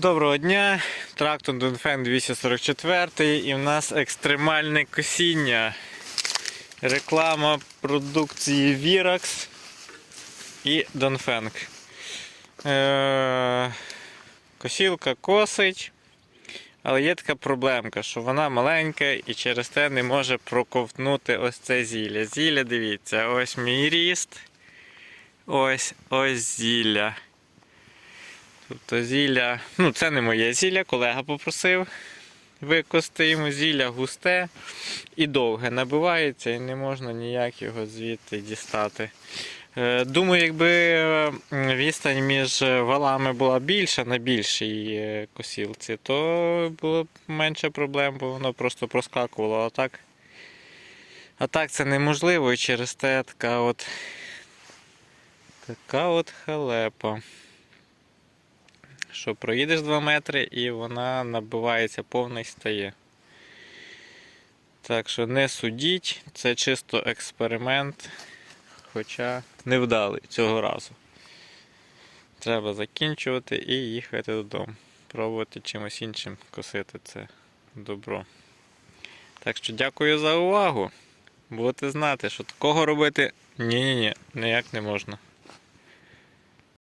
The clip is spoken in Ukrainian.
Доброго дня, трактор Донфен 244 і в нас екстремальне косіння. Реклама продукції Virax і Донфенг. Е- косілка косить, але є така проблемка, що вона маленька і через те не може проковтнути ось це зілля. Зілля, дивіться, ось мій ріст. Ось ось зілля. Тобто зілля, ну це не моє зілля, колега попросив викости йому зілля густе і довге набивається і не можна ніяк його звідти дістати. Е, Думаю, якби відстань між валами була більша на більшій е, косілці, то було б менше проблем, бо воно просто проскакувало. А так, а так це неможливо і через те така от, така от халепа що проїдеш 2 метри і вона набивається повна і стає. Так що не судіть, це чисто експеримент, хоча невдалий цього разу. Треба закінчувати і їхати додому. Пробувати чимось іншим косити це добро. Так що дякую за увагу. Будете знати, що такого робити ні-ні-ні, ніяк не можна.